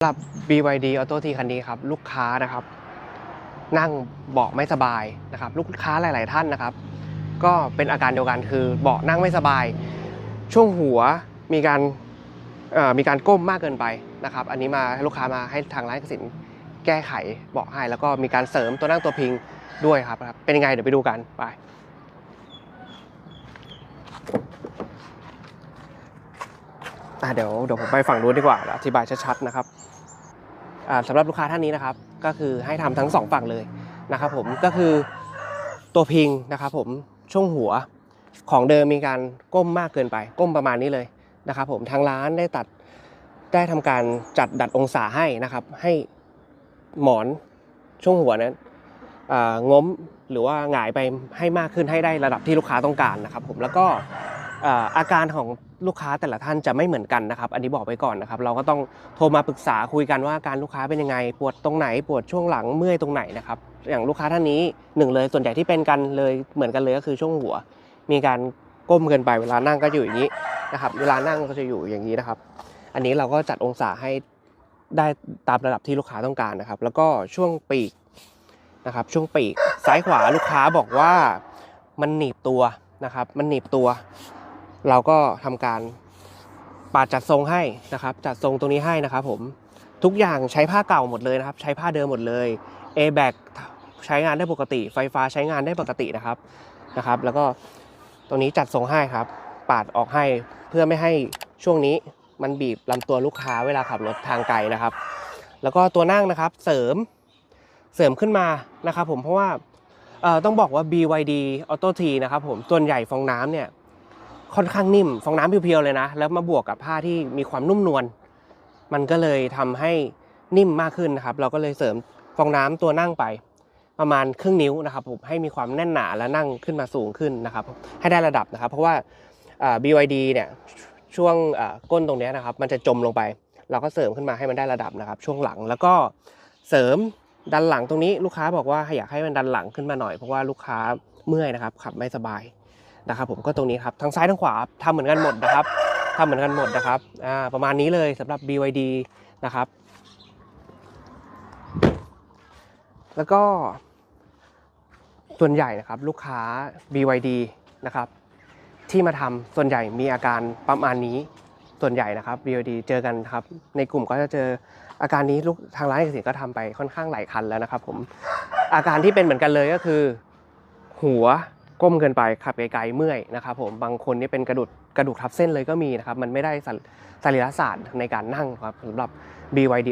สำหรับ BYD Auto T คันนี้ครับลูกค้านะครับ นั่งเบาะไม่สบายนะครับ ลูกค้าหลาย ๆ ท่านนะครับ ก็เป็นอาการเดียวกันคือเบาะนั่งไม่สบาย ช่วงหัวมีการเอ่อมีการก้มมากเกินไปนะครับ อันนี้มาลูกค้ามาให้ทางร้านกสินแก้ไขเบาะให้แล้วก็มีการเสริมตัวนั่งตัวพิงด้วยครับครับเป็นยังไงเดี๋ยวไปดูกันไป อะเดี๋ยวเดี๋ยวผมไปฝั่งนู้นดีกว่าอธิบายชัดๆนะครับอ่าสำหรับลูกค้าท่านนี้นะครับ ก็คือให้ทำทั้งสองฝั่งเลยนะครับผมก็คือตัวพิงนะครับผมช่วงหัวของเดิมมีการก้มมากเกินไป ก้มประมาณนี้เลยนะครับผมทางร้านได้ตัดได้ทำการจัดดัดองศาให้นะครับ ให้หมอนช่วงหัวนั้นอ่างมหรือว่าหงายไปให้มากขึ้นให้ได้ระดับที่ลูกค้าต้องการนะครับผมแล้วก็ อาอาการของลูกค้าแต่ละท่านจะไม่เหมือนกันนะครับ อันนี้บอกไปก่อนนะครับ เราก็ต้องโทรมาปรึกษาคุยกันว่าอาการลูกค้าเป็นยังไง ปวดตรงไหน ปวดช่วงหลัง เมื่อยตรงไหนนะครับ อย่างลูกค้าท่านนี้หนึ่งเลย ส่วนใหญ่ที่เป็นกันเลยเหมือนกันเลยก็คือช่วงหัว มีการก้มเกินไป เวลานั่งก็อยู่อย่างนี้นะครับ เวลานั่งก็จะอยู่อย่างนี้นะครับ อันนี้เราก็จัดองศาให้ได้ตามระดับที่ลูกค้าต้องการนะครับ แล้วก็ช่วงปีกนะครับ ช่วงปีกซ้ายขวาลูกค้าบอกว่ามันหนีบตัวนะครับ มันหนีบตัว เราก็ทำการปาดจัดทรงให้นะครับ จัดทรงตรงนี้ให้นะครับผมทุกอย่างใช้ผ้าเก่าหมดเลยนะครับ ใช้ผ้าเดิมหมดเลย a b a g ใช้งานได้ปกติ ไฟฟ้าใช้งานได้ปกตินะครับนะครับ แล้วก็ตรงนี้จัดทรงให้ครับ ปาดออกให้เพื่อไม่ให้ช่วงนี้มันบีบลำตัวลูกค้าเวลาขับรถทางไกลนะครับ แล้วก็ตัวนั่งนะครับเสริมเสริมขึ้นมานะครับ ผมเพราะว่าต้องบอกว่า BYD Auto T นะครับผมส่วนใหญ่ฟองน้ำเนี่ย ค่อนข้างนิ่มฟองน้ำเพียวๆเลยนะ แล้วมาบวกกับผ้าที่มีความนุ่มนวลมันก็เลยทำให้นิ่มมากขึ้นนะครับ เราก็เลยเสริมฟองน้ำตัวนั่งไป ประมาณครึ่งนิ้วนะครับผมให้มีความแน่นหนาและนั่งขึ้นมาสูงขึ้นนะครับ ให้ได้ระดับนะครับ เพราะว่าอ่า BYD เนี่ยช่วงก้นตรงนี้นะครับ มันจะจมลงไป เราก็เสริมขึ้นมาให้มันได้ระดับนะครับ ช่วงหลังแล้วก็เสริมดันหลังตรงนี้ลูกค้าบอกว่าอยากให้มันดันหลังขึ้นมาหน่อยเพราะว่าลูกค้าเมื่อยนะครับขับไม่สบาย นะครับผมก็ตรงนี้ครับทั้งซ้ายทั้งขวาทำเหมือนกันหมดนะครับทำเหมือนกันหมดนะครับอ่าประมาณนี้เลยสำหรับ BYD นะครับ แล้วก็ส่วนใหญ่นะครับลูกค้า BYD นะครับที่มาทำส่วนใหญ่มีอาการประมาณนี้ส่วนใหญ่นะครับ BYD เจอกันครับ ในกลุ่มก็จะเจออาการนี้ลูกทางร้านเอกสิทธิ์ก็ทำไปค่อนข้างหลายคันแล้วนะครับผมอาการที่เป็นเหมือนกันเลยก็คือ หัว ก้มเกินไปขับไกลๆเมื่อยนะครับผมบางคนนี่เป็นกระดูกกระดูกทับเส้นเลยก็มีนะครับมันไม่ได้สรีสรีระศาสตร์ในการนั่งครับสำหรับ BYD